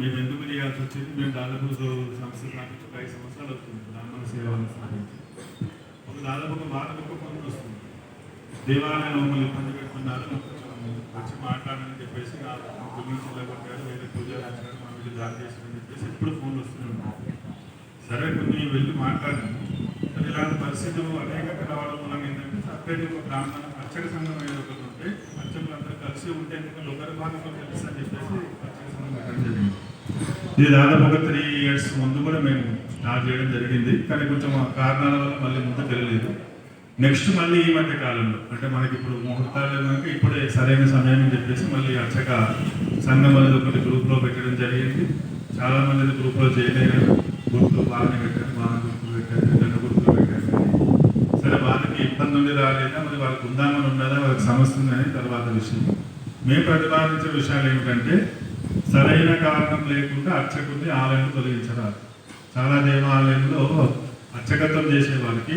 మేము ఎందుకు చేయాల్సి వచ్చింది? మేము దాదాపు సంస్థ స్థాపించి ఐదు సంవత్సరాలు వస్తుంది బ్రాహ్మణ సేవలను స్థాపించి. ఒక దాదాపు ఒక వారం ఒక పనులు వస్తుంది. దేవాలయంలో మమ్మల్ని ఇబ్బంది పెట్టుకున్నారు వచ్చి మాట్లాడని చెప్పేసి నా గురించి కొట్టారు. వేరే పూజలు వచ్చారు మా వీళ్ళు దాడి చేశారని చెప్పేసి ఎప్పుడు ఫోన్లు వస్తున్నాయి సరే కొన్ని వెళ్ళి మాట్లాడాను. ఇలాంటి పరిస్థితులు అనేక రావడం వల్ల ఏంటంటే సపరేట్ ఒక బ్రాహ్మణ అర్చక సంఘం అనేది ఒకటి కలిసి ఉంటే ఎందుకంటే తెలుసు అని చెప్పేసి పెట్టడం జరిగింది ఇది దాదాపు ఒక త్రీ ఇయర్స్ ముందు కూడా మేము స్టార్ట్ చేయడం జరిగింది. కానీ కొంచెం ఆ కారణాల వల్ల మళ్ళీ ముందు తెలియలేదు నెక్స్ట్ మళ్ళీ ఈ మధ్య కాలంలో అంటే మనకి ఇప్పుడు ముహూర్తాలు కనుక ఇప్పుడే సరైన సమయం అని చెప్పేసి మళ్ళీ అర్చక సంఘం అనేది ఒకటి గ్రూప్లో పెట్టడం జరిగింది. చాలా మంది గ్రూప్లో చేయలేదు గ్రూపులు బాగానే పెట్టారు బాగా గ్రూపులు పెట్టారు. ఇబ్బంది ఉండి రాలేదా? మరి వాళ్ళకి ఉందామని ఉన్నదా? వాళ్ళకి సమస్య ఉందని తర్వాత విషయం. మేము ప్రతిపాదించే విషయాలు ఏమిటంటే సరైన కారణం లేకుండా అర్చకుడిని ఆలయం తొలగించరాదు. చాలా దేవాలయంలో అర్చకత్వం చేసే వాళ్ళకి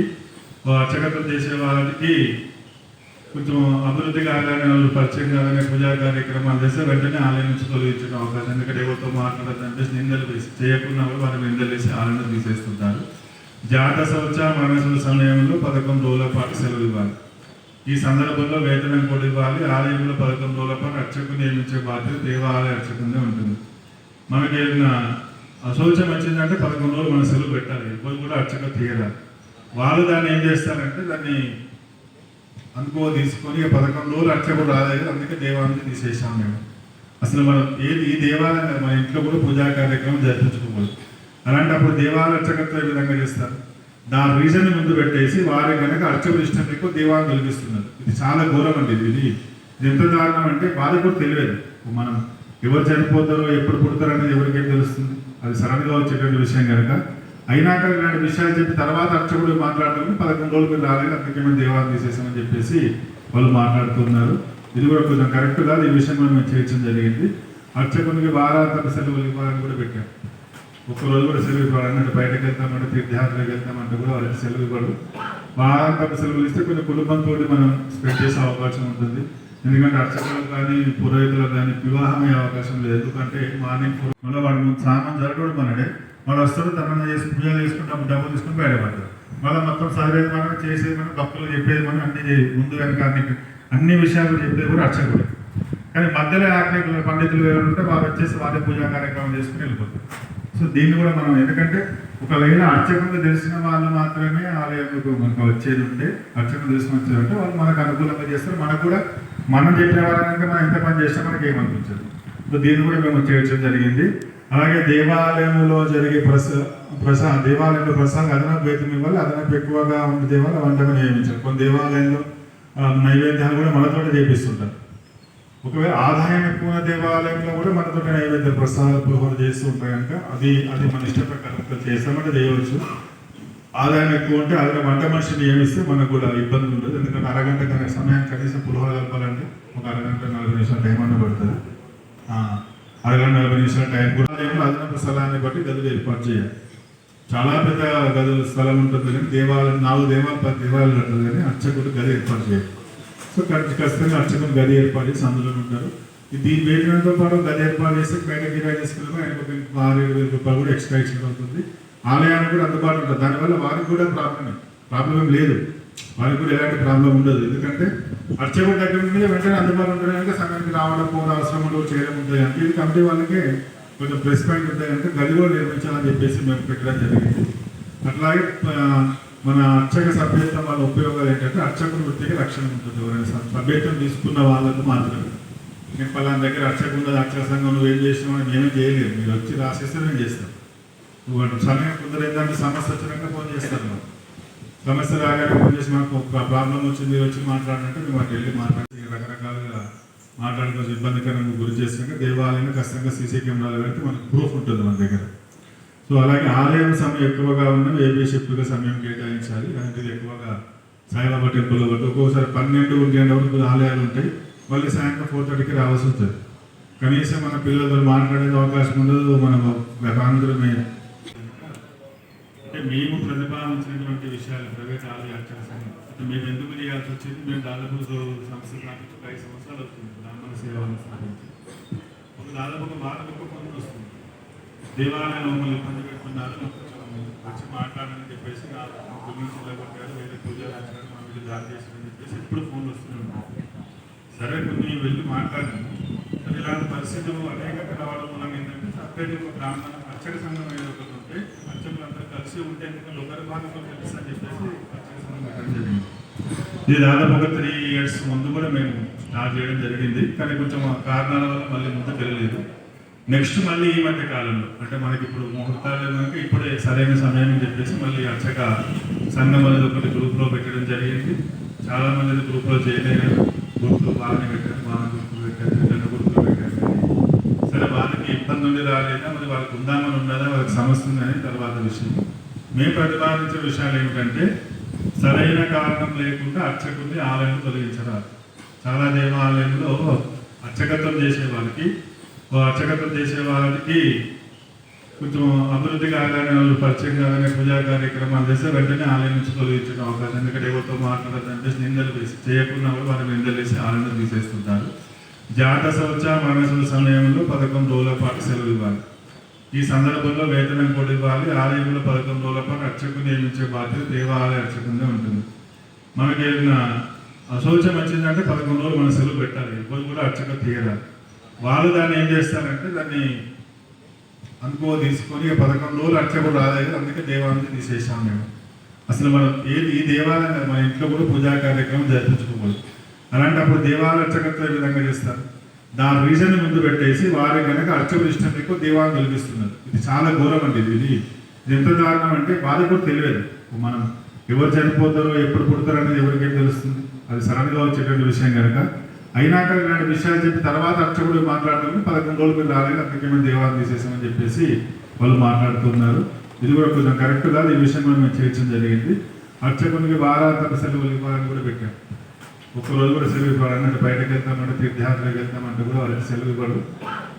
ఓ అర్చకత్వం చేసే వాళ్ళకి కొంచెం అభివృద్ధి కాగానే వాళ్ళు పరిచయం కాగానే పూజా కార్యక్రమాలు చేస్తే వెంటనే ఆలయం నుంచి తొలగించడం అవకాశం ఎందుకంటే ఎవరితో మాట్లాడదంటే నిందలు వేసి చేయకుండా వాళ్ళు వారు నిందలు వేసి ఆలయం తీసేస్తుంటారు. జాత శౌచ మనసుల సమయంలో పథకం రోజుల పాటు సెలవు ఇవ్వాలి. ఈ సందర్భంలో వేతనం కూడా ఇవ్వాలి. ఆలయంలో పథకం రోజుల పాటు అర్చకుని నియమించే బాధ్యత దేవాలయ అర్చకుందే ఉంటుంది. మనకి ఏదైనా అశౌచం వచ్చిందంటే పదకొండు రోజులు మనం సెలవు పెట్టాలి. ఎవరు కూడా అర్చక తీయరాలి వాళ్ళు దాన్ని ఏం చేస్తారంటే దాన్ని అనుకో తీసుకొని ఇక పదకొండు రోజులు అర్చకుడు రాలేదు అందుకే దేవాలయం తీసేసాం మేము. అసలు మనం ఏది ఈ దేవాలయం మన ఇంట్లో కూడా పూజా కార్యక్రమం జరిపించుకోకూడదు. అలాంటప్పుడు దేవాలయ అర్చకత్వం ఏ విధంగా చేస్తారు? దాని రీజన్ ముందు పెట్టేసి వారి కనుక అర్చకుడు ఇష్టం ఎక్కువ దేవాన్ని కలిగిస్తున్నారు ఇది చాలా ఘోరం అండి ఇది. ఇది ఎంత దారుణం అంటే వాళ్ళకి కూడా తెలియదు. మనం ఎవరు చనిపోతారో ఎప్పుడు పుడతారు అనేది ఎవరికేం తెలుస్తుంది? అది సడన్గా వచ్చేటువంటి విషయం కనుక అయినాక ఇలాంటి విషయాలు చెప్పి తర్వాత అర్చకుడు మాట్లాడటం పదకొండు రోజులు మీరు రాలేదు. అందుకే మేము దేవాలయం తీసేసామని చెప్పేసి వాళ్ళు మాట్లాడుతున్నారు. ఇది కూడా కొంచెం కరెక్ట్ కాదు. ఈ విషయం మేము చేర్చడం జరిగింది. అర్చకునికి వారాంతర సెలవులు ఇవ్వాలని కూడా పెట్టాం. ఒక్కరోజు కూడా సెలవు ఇవ్వాలి అంటే బయటకు వెళ్తామంటే తీర్థయాత్రలకు వెళ్తామంటే కూడా వాళ్ళకి సెలవు ఇవ్వడు వారాంతర సెలవులు ఇస్తే కొంచెం కుటుంబంతో మనం స్పెండ్ చేసే అవకాశం ఉంటుంది. ఎందుకంటే అర్చకులకు కానీ పురోహితులకు కానీ వివాహం అయ్యే అవకాశం లేదు. ఎందుకంటే మార్నింగ్ ఫోర్ మళ్ళీ వాడు ముందు సామాన్ జరగడం మనడే వాళ్ళు వస్తారు తన చేసి పూజలు చేసుకుంటాం డబ్బులు తీసుకుని బయటపడతారు మళ్ళీ మొత్తం సరివేది మనం చేసేది మనం భక్తులు చెప్పేది మనం అన్ని ముందు వెనక అన్ని అన్ని విషయాలు చెప్పేది కూడా అర్చకుడు. కానీ మధ్యలో ఆజ్ఞకులు పండితులు ఎవరు ఉంటే వాళ్ళు వచ్చేసి వాళ్ళే పూజా కార్యక్రమం చేసుకుని వెళ్ళిపోతారు. సో దీన్ని కూడా మనం ఎందుకంటే ఒకవేళ అర్చకులు తెలిసిన వాళ్ళు మాత్రమే ఆలయంకు మనకు వచ్చేది ఉంటే అర్చకులు తెలిసిన వచ్చేది వాళ్ళు మనకు అనుకూలంగా చేస్తారు. మనకు కూడా మనం చెప్పిన వాళ్ళంటే మనం ఎంత పని చేసినా మనకి ఏమనిపించదు. సో దీన్ని కూడా మేము చేర్చడం జరిగింది. అలాగే దేవాలయంలో జరిగే ప్రస ప్రసా దేవాలయంలో ప్రసాదం అదనపు వేతం ఇవ్వాలి అదనపు ఎక్కువగా ఉండే దేవాలయం వంటకం నియమించాలి కొన్ని దేవాలయంలో నైవేద్యాలు కూడా మనతో చేపిస్తుంటారు. ఒకవేళ ఆదాయం ఎక్కువ ఉన్న దేవాలయంలో కూడా మనతో నైవేద్య ప్రసాద పులిహోర చేస్తూ ఉంటాయి కనుక అది అది మన ఇష్ట ప్రకారం చేస్తామంటే చేయవచ్చు. ఆదాయం ఎక్కువ ఉంటే అదన వంట మనిషిని నియమిస్తే మనకు కూడా ఇబ్బంది ఉండదు. ఎందుకంటే అరగంట కన్నా సమయం కనీసం పులిహోర కలపాలంటే ఒక అరగంట నలభై నిమిషాలు టైం అన్న పడుతుంది. అరగంట నలభై నిమిషాల టైం కూడా ఆలయంలో అదనపు స్థలాన్ని బట్టి గదులు ఏర్పాటు చేయాలి. చాలా పెద్ద గదులు స్థలం ఉంటుంది కానీ దేవాలయం నాలుగు దేవాలయం పది దేవాలయాలు ఉంటుంది కానీ అచ్చకుడు గది ఏర్పాటు చేయాలి. సో ఖచ్చితంగా అర్చకులు గది ఏర్పాటు చేసి అందులో ఉంటారు. దీని వేయడంతో పాటు గది ఏర్పాటు చేసి బయట కిరాయి ఆయనకు ఒక ఆరు ఏడు వేల రూపాయలు కూడా ఎక్స్ట్రా ఇచ్చినట్టు అవుతుంది. ఆలయానికి కూడా అందుబాటులో ఉంటుంది దానివల్ల వారికి కూడా ప్రాబ్లమే. ప్రాబ్లం ఏం లేదు. వారికి కూడా ఎలాంటి ప్రాబ్లం ఉండదు. ఎందుకంటే అర్చకుడి దగ్గర నుండి వెంటనే అందుబాటులో ఉండడానికి కనుక సంఘానికి రావడం పోవడం అవసరం చేయడం ఉంటుంది అంటే ఇది కమిటీ వాళ్ళకి కొంచెం ప్లస్ పాయింట్ ఉంటాయంటే గది కూడా నిర్మించాలని చెప్పేసి మేము పెట్టడం జరిగింది. అట్లాగే మన అర్చక సభ్యత్వం వల్ల ఉపయోగాలు ఏంటంటే అర్చకుల వృత్తికి రక్షణ ఉంటుంది ఎవరైనా సభ్యత్వం తీసుకున్న వాళ్ళకు మాత్రమే. నేను పలానా దగ్గర అర్చక ఉన్నది అర్చక సంఘం నువ్వు ఏం చేసినావు అని మేమే చేయలేదు. మీరు వచ్చి రాసేస్తే మేము చేస్తాం నువ్వు సమయం కొందరు సమస్య వచ్చినాక ఫోన్ చేస్తారు మాకు సమస్య రాగానే ఫోన్ చేసి మాకు ఒక ప్రాబ్లం వచ్చింది మీరు వచ్చి మాట్లాడినట్టు మేము అటు వెళ్ళి మాట్లాడి రకరకాలుగా మాట్లాడుకోవచ్చు ఇబ్బందికరంగా గురి చేసినాక దేవాలయం ఖచ్చితంగా సీసీ కెమెరాలు పెడితే మనకు ప్రూఫ్ ఉంటుంది మన దగ్గర. సో అలాగే ఆలయం సమయం ఎక్కువగా ఉన్న ఏబీ షిఫ్ట్గా సమయం కేటాయించాలి. అలాంటిది ఎక్కువగా సాయిబాబా టెంపుల్ ఒకటి. ఒక్కోసారి పన్నెండు ఒంటి వరకు ఆలయాలు ఉంటాయి. మళ్ళీ సాయంత్రం ఫోర్ థర్టీకి రావాల్సి వస్తుంది. కనీసం మన పిల్లలతో మాట్లాడే అవకాశం ఉండదు. మన అందరమే అంటే మేము ప్రతిపాదించినటువంటి విషయాలు ప్రైవేట్ ఆలయ అంటే మేము ఎందుకు చేయాల్సి వచ్చింది? మేము దాదాపు సంస్థ స్థాపించి ఐదు సంవత్సరాలు అవుతుంది. బ్రాహ్మణ సేవలను స్థాపించి ఒక దాదాపు ఒక వారం ఒక పనులు వస్తుంది దేవాలయంలో మమ్మల్ని ఇబ్బంది పెట్టుకున్నారు వచ్చి మాట్లాడని చెప్పేసి నా గురించి కొట్టారు వేరే పూజలు వచ్చారు మా మీద దాడి చేశారని చెప్పేసి ఎప్పుడు ఫోన్ వస్తూనే సరే కొన్ని వెళ్ళి మాట్లాడాను కానీ ఇలాంటి పరిస్థితులు అనేక రావడం మనం ఏంటంటే సపరేట్ ఒక బ్రాహ్మణ అర్చక సంఘం ఏదో ఒకటి ఉంటే అర్చకులందరూ కలిసి ఉంటే ఎందుకంటే ఒకరి తెలుసు అని చెప్పేసి అర్చక సంఘం జరిగింది. ఇది దాదాపు ఒక త్రీ ఇయర్స్ ముందు కూడా మేము స్టార్ట్ చేయడం జరిగింది. కానీ కొంచెం కారణాల వల్ల మళ్ళీ ముందుకు వెళ్ళలేదు. నెక్స్ట్ మళ్ళీ ఈ మధ్య కాలంలో అంటే మనకి ఇప్పుడు ముహూర్తాలు కనుక ఇప్పుడే సరైన సమయం చెప్పేసి మళ్ళీ అర్చక సంఘం అనేది ఒకటి గ్రూప్లో పెట్టడం జరిగింది. చాలా మంది గ్రూప్లో చేయలేరు గుర్తులు బాగానే పెట్టారు బాగా గుర్తులు పెట్టారు రెండు గుర్తులు పెట్టారు. సరే వాళ్ళకి ఇబ్బంది ఉండి రాలేదా? మరి వాళ్ళకి ఉందామని ఉన్నదా? వాళ్ళకి సమస్య ఉందని తర్వాత విషయం. మేము ప్రతిపాదించే విషయాలు ఏమిటంటే సరైన కారణం లేకుండా అర్చకుడిని ఆలయం తొలగించరాదు. చాలా దేవాలయంలో అర్చకత్వం చేసే వాళ్ళకి అర్చకత్వం చేసే వారికి కొంచెం అభివృద్ధి కాగానే వాళ్ళు పరిచయం కాగానే పూజా కార్యక్రమాలు చేస్తే వెంటనే ఆలయం నుంచి తొలగించడం అవకాశం. ఎందుకంటే ఎవరితో మాట్లాడదంటే నిందలు వేసి చేయకుండా కూడా వాళ్ళు నిందలు వేసి ఆలయం తీసేస్తుంటారు. జాత శౌచ మనసుల సమయంలో పథకం రోజుల పాటు సెలవు ఇవ్వాలి. ఈ సందర్భంలో వేతనం కూడా ఇవ్వాలి. ఆలయంలో పథకం రోజుల పాటు అర్చకుని నియమించే బాధ్యత దేవాలయ అర్చకునే ఉంటుంది. మనకి ఏదైనా అశౌచం వచ్చిందంటే పదకొండు రోజులు మనం సెలవు పెట్టాలి. ఎవరు కూడా అర్చక తీయరాలి వాళ్ళు దాన్ని ఏం చేస్తారంటే దాన్ని అనుకో తీసుకొని పథకం పదకొండు రోజులు కూడా రాలేదు. అందుకే దేవాలయం తీసేసాం మేము. అసలు మనం ఏది ఈ దేవాలయం మన ఇంట్లో కూడా పూజా కార్యక్రమం జరిపించుకోకూడదు. అలాంటప్పుడు దేవాలయ అర్చకత్వం ఏ విధంగా చేస్తారు? దాని రీజన్ ముందు పెట్టేసి వారి కనుక అర్చకుడు ఇష్టం ఎక్కువ దేవాలయం కలిగిస్తున్నారు ఇది చాలా ఘోరం అండి ఇది ఇది. ఇది ఎంత దారుణం అంటే వాళ్ళకి కూడా తెలియదు. మనం ఎవరు చనిపోతారో ఎప్పుడు పుడతారో అనేది ఎవరికేం తెలుస్తుంది. అది సడన్గా వచ్చేటువంటి విషయం కనుక అయినాక ఇలాంటి విషయాలు చెప్పి తర్వాత అర్చకుడు మాట్లాడుతుంది పదకొండు రోజులు మీరు రాలేదు. అందుకే మేము దేవాలయం తీసేసామని చెప్పేసి వాళ్ళు మాట్లాడుతున్నారు. ఇది కూడా కొంచెం కరెక్ట్ కాదు. ఈ విషయం కూడా మేము చేర్చడం జరిగింది. అర్చకునికి వారాంతర సెలవులు ఇవ్వాలని కూడా పెట్టాం. ఒక్కరోజు కూడా సెలవు ఇవ్వాలని అంటే బయటకు వెళ్తామంటే తీర్థయాత్రకు వెళ్తామంటే కూడా వాళ్ళకి సెలవు ఇవ్వడు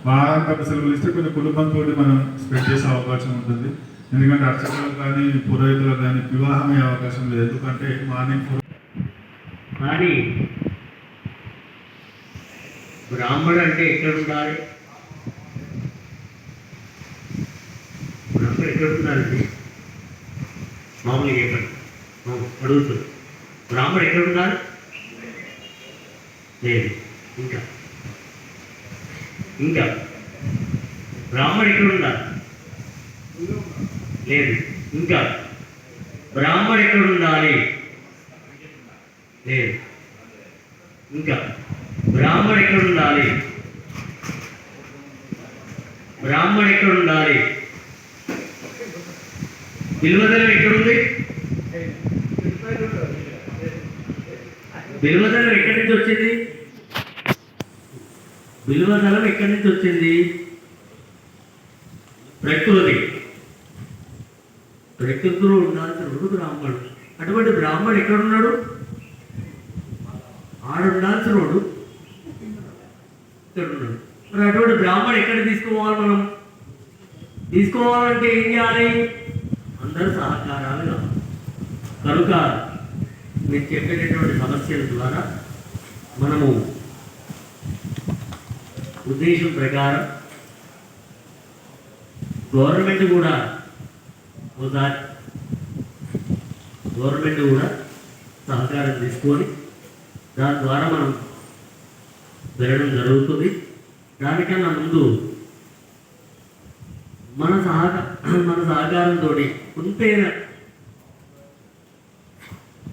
వారాంతర సెలవులు ఇస్తే కొంచెం కుటుంబంతో మనం స్పెండ్ చేసే అవకాశం ఉంటుంది. ఎందుకంటే అర్చకులకు కానీ పురోహితులకు కానీ వివాహం అయ్యే అవకాశం లేదు. ఎందుకంటే మార్నింగ్ కానీ బ్రాహ్మడు అంటే ఎక్కడ ఉండాలి బ్రాహ్మడు ఎక్కడ ఉండాలండి మామూలుగా చెప్పండి. అడుగుతుంది. బ్రాహ్మడు ఎక్కడ ఉండాలి లేదు. ఇంకా. ఇంకా. బ్రాహ్మడు ఎక్కడ ఉండాలి లేదు. ఇంకా. బ్రాహ్మడు ఎక్కడ ఉండాలి లేదు. ఇంకా. బ్రాహ్మడు ఎక్కడ ఉండాలి బ్రాహ్మడు ఎక్కడ ఉండాలి బిల్వదలం ఎక్కడుంది? బిల్వదలం ఎక్కడి నుంచి వచ్చింది? బిల్వదలం ఎక్కడి నుంచి వచ్చింది? ప్రకృతి. ప్రకృతిలో ఉండాల్సిన రెండు బ్రాహ్మణుడు. అటువంటి బ్రాహ్మణుడు ఎక్కడున్నాడు? ఆడుండాల్సిన వాడు మరి అటువంటి బ్రాహ్మణ్ ఎక్కడ తీసుకోవాలి మనం? తీసుకోవాలంటే ఏం చేయాలి? అందరూ సహకారాలు కావాలి కనుక మీరు చెప్పేటటువంటి సమస్యల ద్వారా మనము ఉద్దేశం ప్రకారం గవర్నమెంట్ కూడా ఒకసారి గవర్నమెంట్ కూడా సహకారం తీసుకొని దాని ద్వారా మనం వెళ్ళడం జరుగుతుంది. దానికన్నా ముందు మన సహకార మన సహకారంతో కొంతైనా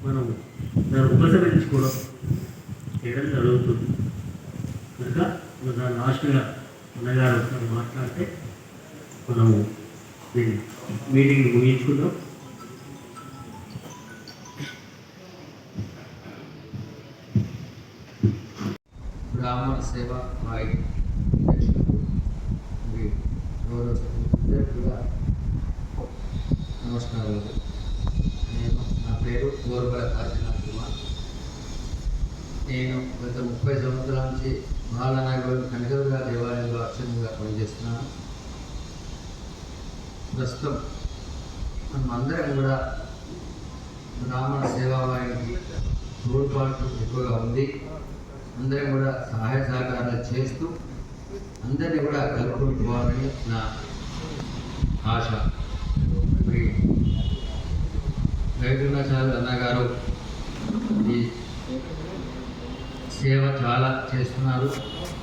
మనం దాన్ని ఉపసరించుకోవడం చేయడం జరుగుతుంది. కనుక మన దాని లాస్ట్గా అన్నగారు మాట్లాడితే మనము మీటింగ్ ముగించుకుందాం. బ్రాహ్మణ సేవ మాయి కూడా నమస్కారాలు. నేను నా పేరు గోరుబల అర్జున కుమార్. నేను గత ముప్పై సంవత్సరాల నుంచి మహాలనాయకుడు కనకదుర్గ దేవాలయంలో అర్చకునిగా పనిచేస్తున్నాను. ప్రస్తుతం మనమందరం కూడా బ్రాహ్మణ సేవావారికి తోడ్పాటు ఎక్కువగా ఉంది. అందరం కూడా సహాయ సహకారాలు చేస్తూ అందరినీ కూడా కలుపుకుంటూ పోవాలని నా ఆశ. మరి వైకుంఠాచార్య అన్నగారు ఈ సేవ చాలా చేస్తున్నారు.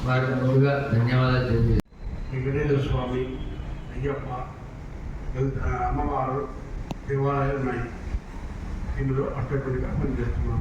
వారికి ముందుగా ధన్యవాదాలు తెలియజేస్తారు వెంకటేశ్వర స్వామి అయ్యప్ప అమ్మవారు దేవాలయాలు ఉన్నాయి. ఇందులో అట్టపడిగా పనిచేస్తున్నాం.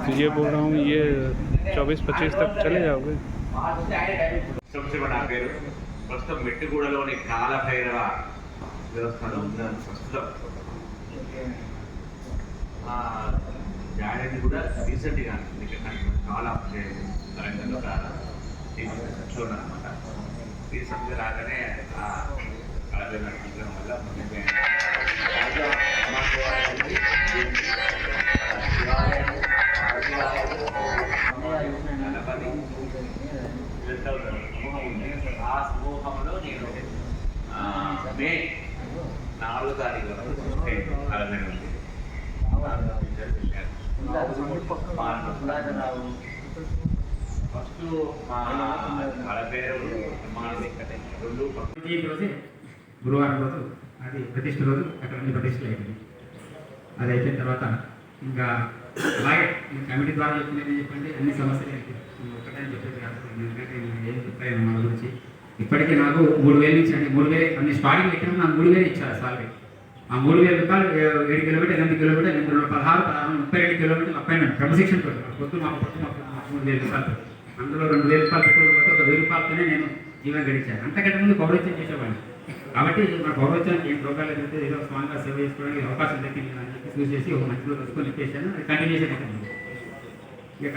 तो ये बोल रहा हूँ ये चौबीस पच्चीस तक चले जाओगे సంస్థ నా పేరు ప్రస్తుతం మెట్టుగూడలోని కాలభైరవ వ్యవస్థలో ఉన్నాను ప్రస్తుతం ఆ, జాయిన్ కూడా రీసెంట్గా చాలా తెలంగాణలో చూడండి అనమాట రీసెంట్గా రాగానే ఆ కాలభైరవ నడిపించడం వల్ల గణపతి సమూహం ఉంది. ఆ సమూహంలో నేను మే నాలుగో తారీఖు వరకు అలాగే ఉంది ఫస్ట్ మా కళ పేరు రెండు రోజే గురువారం రోజు అది ప్రతిష్ట రోజు అక్కడ అన్ని ప్రతిష్టలు అయిపోయింది అది అయిపోయిన తర్వాత ఇంకా అలాగే కమిటీ ద్వారా చెప్పినది చెప్పండి అన్ని సమస్యలు అయిపోయాయి. ఇప్పటికీ నాకు మూడు వేలు ఇచ్చాను. మూడు వేలు అన్ని స్టార్టింగ్ పెట్టిన నాకు మూడు వేలు ఇచ్చారు సాలరీ. ఆ మూడు వేల రూపాయలు ఏడు కిలోమీటర్ ఎనిమిది కిలోమీటర్ ఎనిమిది రెండు పదహారు పదహారు ముప్పై రెండు కిలోమీటర్లు అప్ క్రమశిక్షణ పెట్టుకున్నాను పొద్దు మాకు పొద్దు మాకు మూడు వేల రూపాయలు. అందులో రెండు వేల రూపాయలు పెట్రోల్ పోతే ఒక వెయ్యి రూపాయలతోనే నేను జీవనం గడిచాను. అంతకంటే ముందు పౌరోత్యం చేసేవాడిని. కాబట్టి మన పౌరోత్యానికి ఏం రోగాలు అయితే ఏదో స్వామిగా సేవ చేసుకోవడానికి అవకాశం దక్కింది అని చెప్పి చూసేసి ఒక మంచి రోజు వస్తుకొని చెప్పేసాను అది కంటిన్యూ అయితే ఇక